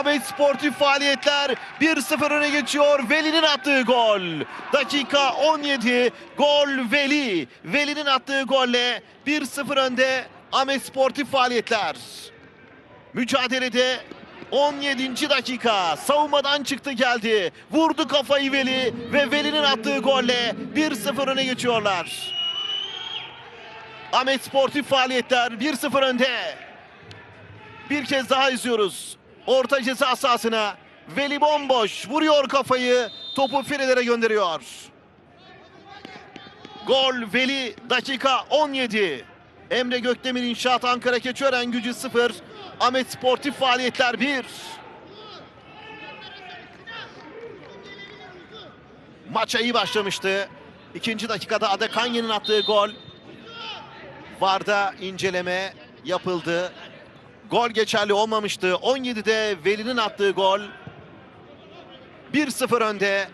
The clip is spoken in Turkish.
Ahmet Sportif faaliyetler 1-0 öne geçiyor. Veli'nin attığı gol. Dakika 17. Gol Veli. Veli'nin attığı golle 1-0 önde Ahmet Sportif faaliyetler. Mücadelede 17. dakika savunmadan çıktı geldi. Vurdu kafayı Veli ve Veli'nin attığı golle 1-0 öne geçiyorlar. Ahmet Sportif faaliyetler 1-0 önde. Bir kez daha izliyoruz. Orta ceza sahasına Veli bomboş vuruyor kafayı. Topu filelere gönderiyor. Gol Veli dakika 17. Emre Gökdemir İnşaat Ankara Keçiören gücü 0. Ahmet Sportif faaliyetler 1. Maça iyi başlamıştı. İkinci dakikada Adekanye'nin attığı gol. VAR'da inceleme yapıldı. Gol geçerli olmamıştı. 17'de Veli'nin attığı gol. 1-0 önde